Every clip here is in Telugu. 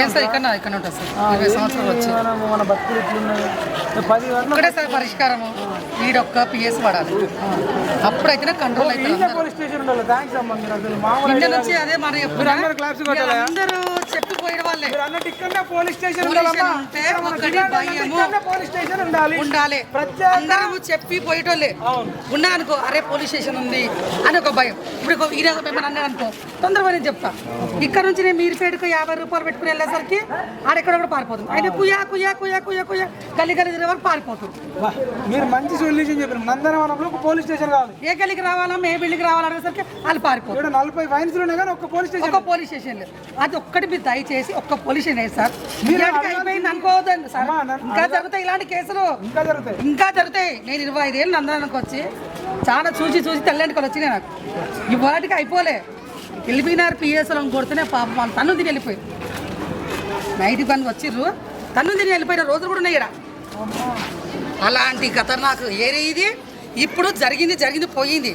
ఏం సార్? ఇక్కడ ఇక్కడ ఉంటుంది సార్ ఇరవై సంవత్సరాలు వచ్చి. మన బతుకులు ఇట్లున్నాయి పది గంటల ఇక్కడే సార్ పరిష్కారము. వీడొక్క పిఎస్ పడాలి. అప్పుడైతేనే కంట్రోల్ అవుతుంది పోలీస్ స్టేషన్ ఉండాలి. థ్యాంక్స్ అమ్మా మీరు అసలు మామూలు నుంచి అదే మీరు అందరు అందరూ చెప్పిపోయిన వాళ్ళే. మీరు అన్నట్టు ఇక్కడనే పోలీస్ స్టేషన్ ఉంటే భయము. ఇక్కడనే పోలీస్ స్టేషన్ ఉండాలి. ఉండాలి. ప్రత్యేక అందరూ చెప్పి పోయేటోళ్ళే ఉన్నా అనుకో అరే పోలీస్ స్టేషన్ ఉంది అని ఒక భయం. ఇప్పుడు ఒక ఈయన ఏమైనా అన్నాడు అనుకో తొందరగా నేను చెప్తా. ఇక్కడ నుంచి నేను మీరుపేటకు యాభై రూపాయలు పెట్టుకుని వెళ్ళేసరికి ఆడెక్కడ కూడా పారిపోతుంది ఆయన కుయా కుయా కుయా కుయా కుయా గల్లి గల్లి తిరిగే వరకు పారిపోతుంది మీరు మంచి సొల్యూషన్ చెప్పారు. నందనవనంలో ఒక పోలీస్ స్టేషన్ కావాలి. ఏ గల్లికి రావాలా ఏ బిల్డింగ్కి రావాలా అనేసరికి వాళ్ళు పారిపోతారు. ఇక్కడ నలభై ఫైన్స్ ఉన్నాయి కానీ ఒక పోలీస్ స్టేషన్ ఒక పోలీస్ స్టేషన్ లేదు. అది ఒక్కటి మీరు దయచేసి ఒక్క పోలీస్ స్టేషన్ వేసి సార్. అయిపోయింది అనుకోవద్దండి సార్. ఇంకా జరుగుతాయి ఇలాంటి కేసులు. ఇంకా జరుగుతాయి. ఇంకా జరుగుతాయి. నేను ఇరవై ఐదేళ్ళు నందనానికి వచ్చి చాలా చూసి చూసి తెల్లంటికి వచ్చినాయి నాకు. ఈ వాటికి అయిపోలే వెళ్ళిపోయినారు పిఎస్లో కొడితేనే పాపం వాళ్ళు తన్ను తిని వెళ్ళిపోయి నైట్ పనికి వచ్చిర్రు. తన్ను తిని వెళ్ళిపోయిన రోజులు కూడా ఉన్నాయి. అలాంటి ఖతర్నాక్ ఏరియా ఇది. ఇప్పుడు జరిగింది జరిగింది పోయింది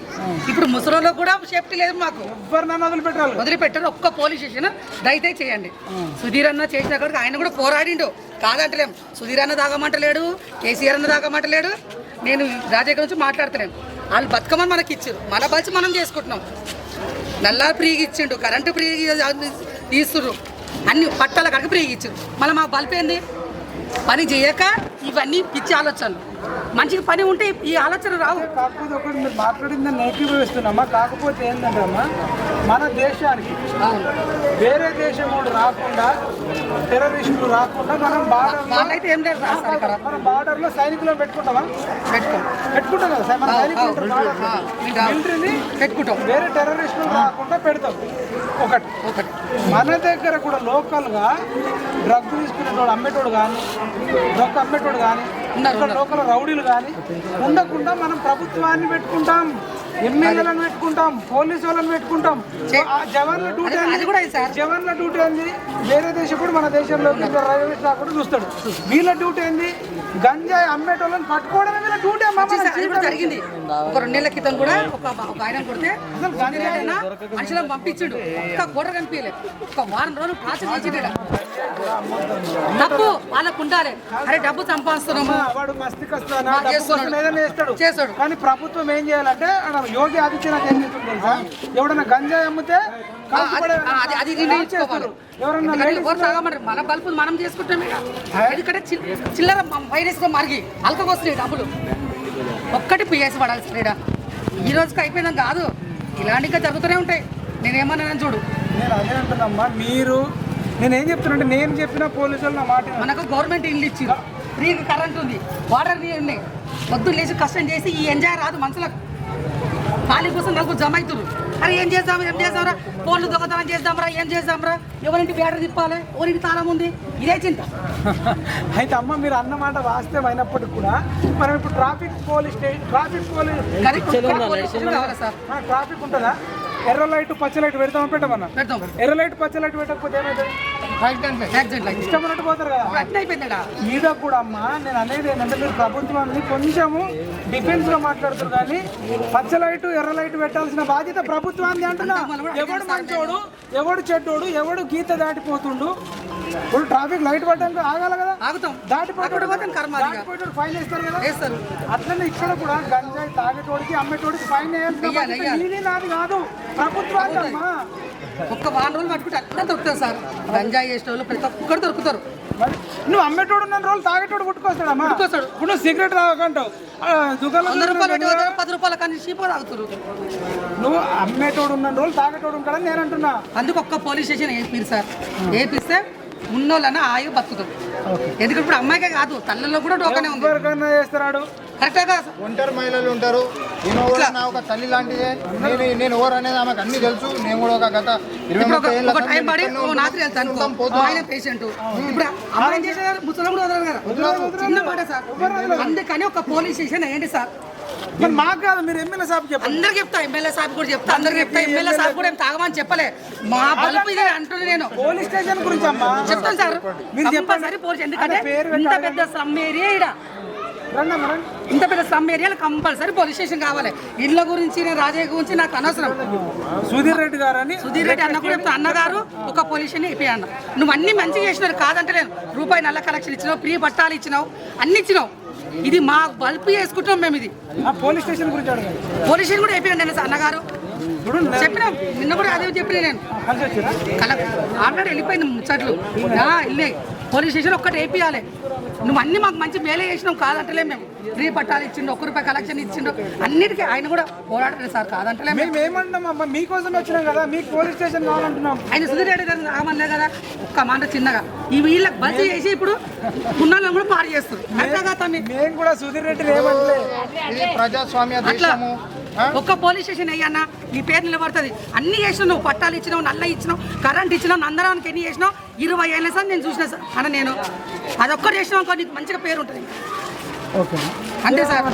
ఇప్పుడు ముసలిలో కూడా సేఫ్టీ లేదు మాకు ఎవరు నన్ను వదిలిపెట్టాలి వదిలిపెట్టారు ఒక్క పోలీస్ స్టేషన్ దయచేసి చేయండి సుధీర్ అన్న చేసిన కాడికి ఆయన కూడా పోరాడిండు కాదంటలేం సుధీర్ అన్న తాగమంటలేడు కేసీఆర్ అన్న తాగమంటలేడు నేను రాజకీయ నుంచి మాట్లాడతలేం వాళ్ళు బతుకమని మనకి ఇచ్చారు మన బచ్చి మనం చేసుకుంటున్నాం నల్లా ఫ్రీగా ఇచ్చిండు కరెంటు ఫ్రీగా తీస్తుర్రు అన్ని పట్టాల కనుక ఫ్రీగా ఇచ్చారు మళ్ళీ మా బల్బ్ ఏంది పని చేయక ఇవన్నీ పిచ్చి ఆలోచనలు మంచిగా పని ఉంటే ఈ ఆలోచన రావు. కాకపోతే ఒకటి మీరు మాట్లాడింది నెగిటివ్ వేస్తున్నామా? కాకపోతే ఏంటంటే అమ్మా మన దేశానికి వేరే దేశం వాళ్ళు రాకుండా టెర్రరిస్టులు రాకుండా మనం బార్డర్ వాళ్ళైతే ఏం లేదు మన బార్డర్లో సైనికులను పెట్టుకుంటామా? పెట్టుకో. పెట్టుకుంటాం కదా సార్ మన సైనికులు మిలిటరీని పెట్టుకుంటాం. వేరే టెర్రరిస్టులు రాకుండా పెడతాం. ఒకటి. ఒకటి. మన దగ్గర కూడా లోకల్గా డ్రగ్ తీసుకునేటోడు అమ్మేటోడు కానీ డ్రగ్ అమ్మేటోడు కానీ ఇక్కడ లోకల్ రౌడీలు కానీ ఉండకుండా మనం ప్రభుత్వాన్ని పెట్టుకుంటాం. ఎమ్మెల్యేలను పెట్టుకుంటాం పోలీసు వాళ్ళని పెట్టుకుంటాం జవాన్ల డ్యూటీ అది- అది కూడా. జవాన్ల డ్యూటీ ఏంది? వేరే దేశం కూడా మన దేశంలో రైల్వే రాకుండా చూస్తాడు. వీళ్ళ డ్యూటీ ఏంది? గంజాయి అమ్మేటోళ్ళని పట్టుకోవడమే వీళ్ళ డ్యూటీ అది కూడా జరిగింది. ఒక రెండు నెలల క్రితం కూడా ఒక ఆయన కొడితే మనుషులను పంపించుడు. ఒక్క కూర కనిపించలేదు ఒక వారం రోజులు ప్రాసెస్ ఈడ. తప్పు వాళ్ళకు ఉండాలి. అరే డబ్బు సంపాదిస్తున్నాము. చేస్తాడు. కానీ ప్రభుత్వం ఏం చేయాలంటే యోగి ఆదిత్యనాథ్ ఏం చేస్తుంది తెలుసా? ఎవడన్నా గంజాయి అమ్మితే అది- ఎవరన్నా తాగమంటారు మన బల్బు మనం చేసుకుంటాం ఇక ఎందుకంటే చిల్- చిల్లర వైరస్గా మరిగి అల్కకు వస్తున్నాయి డబ్బులు. ఒక్కటి పిఎస్ పడాల్సి ఈడ ఈ రోజుకి అయిపోయిందని కాదు. ఇలాంటి ఇంకా జరుగుతూనే ఉంటాయి. నేనేమన్నానని చూడు. నేను అదే అంటున్నమ్మా మీరు నేను ఏం చెప్తున్నా నేను చెప్పిన పోలీసులు నా మాట. మనకు గవర్నమెంట్ ఇల్లు ఇచ్చింది. ఫ్రీ కరెంట్ ఉంది. వాటర్ ఉన్నాయి. పొద్దున్న లేచి కష్టం చేసి ఈ ఎంజాయ్ రాదు మనుషులకు. ఖాళీ కోసం నలుగురు జమ అవుతున్నారు అరే ఏం చేద్దాం ఏం చేద్దాంరా? ఫోన్లు దొంగతనం చేద్దాంరా ఏం చేద్దాంరా? ఎవరింటి బ్యాటరీ తిప్పాలి? ఎవరింటి తాళం ఉంది? ఇదే చింత. అయితే అమ్మ మీరు అన్న మాట వాస్తవం అయినప్పటికీ కూడా మనం ఇప్పుడు traffic police station traffic police traffic ఉంటుందా? ఎర్ర లైట్ పచ్చ లైట్ పెడతామా పెట్టమన్నా? పెడతాం. ఎర్ర లైట్ పచ్చ లైట్ పెట్టకపోతే ఏమవుతుంది ఇష్టం ఉన్నట్టు పోతారు కదా. ఈడ కూడా అమ్మా నేను అనేది ఏంటంటే మీరు ప్రభుత్వాన్ని కొంచెము డిఫెన్స్లో మాట్లాడుతారు కానీ పచ్చ లైట్ ఎర్ర లైట్ పెట్టాల్సిన బాధ్యత ప్రభుత్వాన్ని అంటున్నా. ఎవడు మంచోడు ఎవడు చెడ్డోడు ఎవడు గీత దాటిపోతుండు ఇప్పుడు ట్రాఫిక్ లైట్ పట్టడానికి ఆగాల కదా. ఆగుతాం. దాటిపోతాడు అక్కడ పోతాం కర్మ. దాటిపోయాడు ఫైన్ వేస్తారు కదా. వేస్తారు. అట్లనే ఇక్కడ కూడా గంజాయి తాగేటోడికి అమ్మేటోడికి ఫైన్ వెయ్యాలి. నీది కాదు. ప్రభుత్వానికి అమ్మా ఒక్క వారం రోజులు పట్టుకుంటే అట్లా దొరుకుతారు సార్. గంజాయి చేసే వాళ్ళు ప్రతి ఒక్కరు దొరుకుతారు. నువ్వు అమ్మేటోడు ఉన్న రోజులు తాగేటోడు పుట్టుకొస్తాడమ్మా పుట్టుకొస్తాడు. ఇప్పుడు నువ్వు సిగరెట్ తాగకంటావు. వంద రూపాయలు పది రూపాయలు కానీ చీప్గా తాగుతారు నువ్వు అమ్మేటోడు ఉన్న రోజులు తాగేటోడు ఉంటాడని నేను అంటున్నా. అందుకు ఒక్క పోలీస్ స్టేషన్ వేపిరు సార్. వేపిస్తే ఉన్నోళ్ళన ఆయు బతుకుతాం ఎందుకంటే ఇప్పుడు అమ్మాయికే కాదు తల్లలో కూడా డోకనే ఉంది. ఎవరికైనా చేస్తాడు కరెక్టే కదా. సార్? ఒంటరి మహిళలు ఉంటారు. ఈమె కూడా నా ఒక తల్లి లాంటిదే. నేను నేను ఎవరు అనేది ఆమెకు అన్ని తెలుసు. నేను కూడా ఒక గత ఇరవై ముప్పై ఏళ్ళ ఒక టైం నేను పడి ఓ. రాత్రి వెళ్తాను. ఆయన పేషెంట్ ఇప్పుడు అమ్మాయి ఏం చేసేదారు ముసలం కూడా వదలరు కదా. చిన్న మాట సార్. అందుకని ఒక పోలీస్ స్టేషన్ ఏంటి సార్. మరి మాకు కాదు మీరు ఎమ్మెల్యే సాబ్ చెప్పండి. అందరికి చెప్తా ఎమ్మెల్యే సాబ్ కూడా చెప్తా అందరికి చెప్తా ఎమ్మెల్యే సాబ్ కూడా ఏం తాగమని చెప్పలే. మా బల్బు ఇది అంటున్నా నేను. పోలీస్ స్టేషన్ గురించి అమ్మా. చెప్తాను సార్. మీరు చెప్పండి. కంపల్సరీ పోలీస్ ఎందుకంటే ఇంత పెద్ద సమ్ ఏరియా. ఇంత పెద్ద సమ్ ఏరియాలో కంపల్సరీ పోలీస్ స్టేషన్ కావాలి. ఇళ్ళ గురించి నేను రాజయ్య గురించి నాకు అనవసరం. సుధీర్ రెడ్డి గారు అని సుధీర్ రెడ్డి అన్న కూడా అన్నగారు ఒక పోలీస్ స్టేషన్ ఇప్పి అన్న. నువ్వు అన్ని మంచిగా చేసినావు కాదంటలేను రూపాయి నల్ల కలెక్షన్ ఇచ్చినావు ఫ్రీ పట్టాలు ఇచ్చినావు అన్ని ఇచ్చినావు. ఇది మా బల్బు చేసుకుంటున్నాం మేము ఇది. పోలీస్ స్టేషన్ గురించి పోలీస్ స్టేషన్ కూడా అయిపోయాను నేను అన్నగారు. చెప్పినా? నిన్న కూడా అదే చెప్పిన నేను. ఆల్రెడీ వెళ్ళిపోయింది ముచ్చట్లు. వెళ్ళే పోలీస్ స్టేషన్ ఒక్కటి వేపియాలి. నువ్వు అన్ని మాకు మంచి మేలే చేసినావు కాదంటలే మేము. ఫ్రీ పట్టాలు ఇచ్చిండు ఒక్క రూపాయి కలెక్షన్ ఇచ్చిండు. అన్నిటికీ ఆయన కూడా పోరాడలేదు సార్ కాదంటలే మేము. మేము ఏమంటున్నాం అమ్మా మీకోసం వచ్చినాం కదా మీకు పోలీస్ స్టేషన్ కావాలంటున్నాం. ఆయన సుధీర్ రెడ్డి గారు ఆమన్లే కదా ఒక్క మాట చిన్నగా. ఈ వీళ్ళకి బస్సు చేసి ఇప్పుడు ఉన్నాళ్ళని కూడా పాడు తమ్మి. మేము కూడా సుధీర్ రెడ్డి ఏమంటలే. ఇది ప్రజాస్వామ్య దేశము? ఒక్క పోలీస్ స్టేషన్ అయ్యన్నా నీ పేరు నిలబడుతుంది. అన్ని చేసినావు నువ్వు పట్టాలు ఇచ్చినావు నల్ల ఇచ్చినావు కరెంట్ ఇచ్చినావు నందరానికి ఎన్ని చేసినావు? ఇరవై ఏళ్ళ సార్ నేను చూసిన సార్ అన్న నేను. అదొక్కటి అనుకో నీకు మంచిగా పేరు ఉంటుంది ఓకే. అంతే సార్.